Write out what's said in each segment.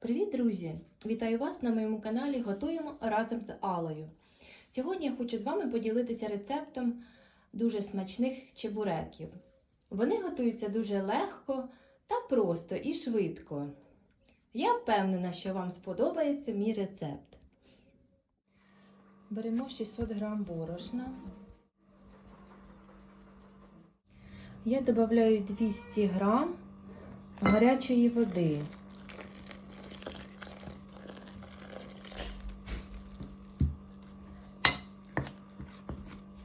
Привіт, друзі! Вітаю вас на моєму каналі Готуємо разом з Алою. Сьогодні я хочу з вами поділитися рецептом дуже смачних чебуреків. Вони готуються дуже легко та просто і швидко. Я впевнена, що вам сподобається мій рецепт. Беремо 600 г борошна. Я додаю 200 г гарячої води.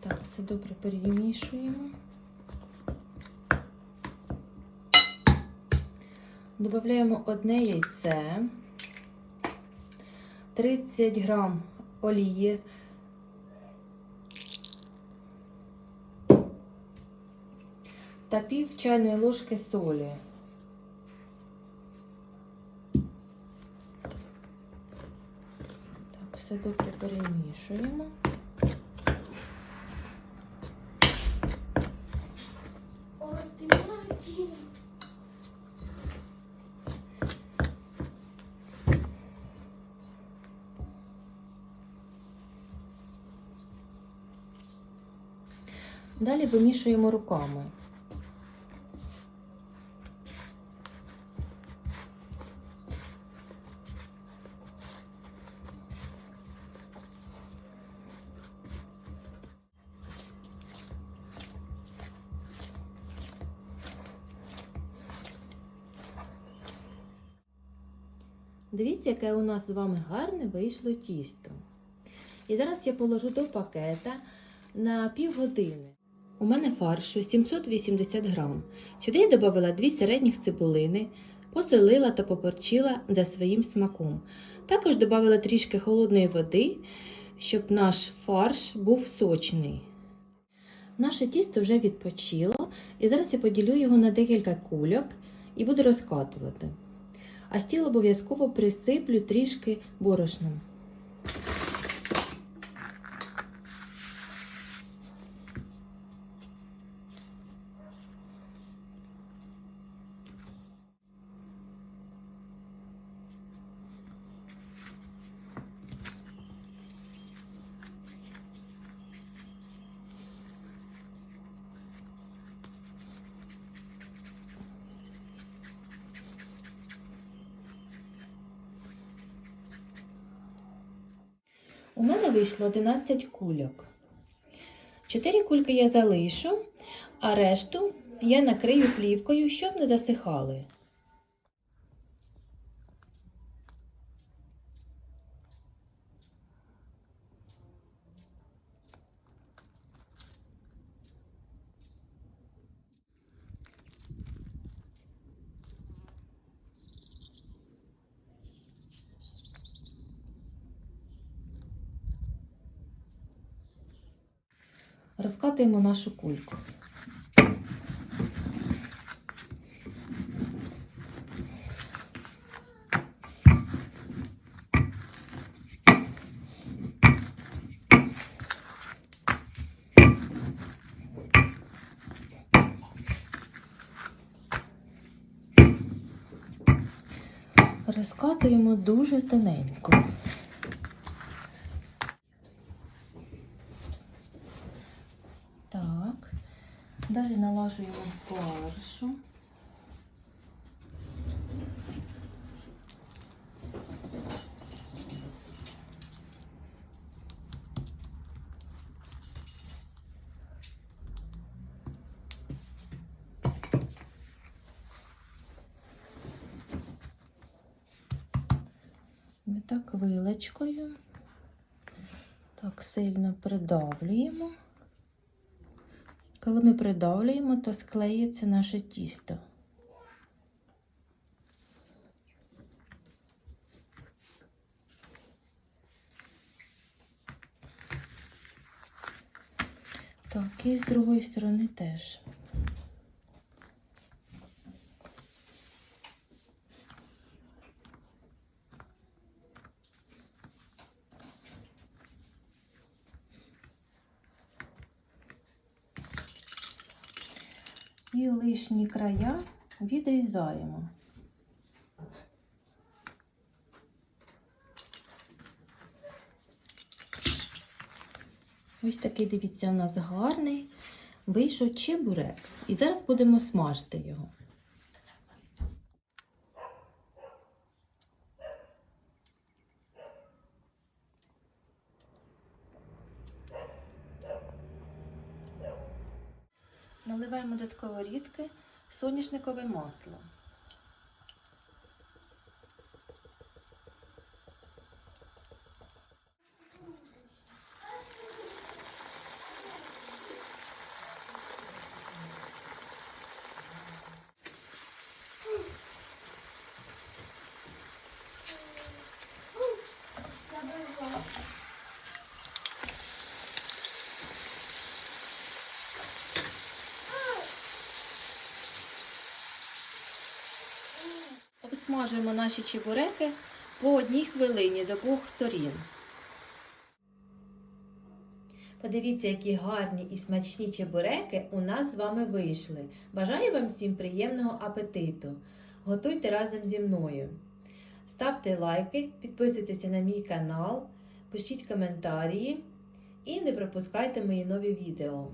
Так, добре перемішуємо. Додаємо одне яйце, 30 грам олії, та пів чайної ложки солі. Так, все добре перемішуємо. Далі вимішуємо руками. Дивіться, яке у нас з вами гарне вийшло тісто. І зараз я положу до пакета на півгодини. У мене фаршу 780 грам. Сюди я додала 2 середніх цибулини, посолила та поперчила за своїм смаком. Також додала трішки холодної води, щоб наш фарш був сочний. Наше тісто вже відпочило, і зараз я поділю його на декілька кульок і буду розкатувати. А стіл обов'язково присиплю трішки борошном. У мене вийшло 11 кульок. 4 кульки я залишу, а решту я накрию плівкою, щоб не засихали. Розкатуємо нашу кульку. Розкатуємо дуже тоненько. Так, далі налажуємо фаршу. Ми так вилочкою, так сильно придавлюємо. Коли ми придавлюємо, то склеїться наше тісто. Так, і з другої сторони теж. і лишні края відрізаємо. Ось такий, дивіться, у нас гарний вийшов чебурек. І зараз будемо смажити його. Наливаємо до сковорідки соняшникове масло. Обсмажуємо наші чебуреки по одній хвилині з обох сторін. Подивіться, які гарні і смачні чебуреки у нас з вами вийшли. Бажаю вам всім приємного апетиту. Готуйте разом зі мною. Ставте лайки, підписуйтесь на мій канал, пишіть коментарі і не пропускайте мої нові відео.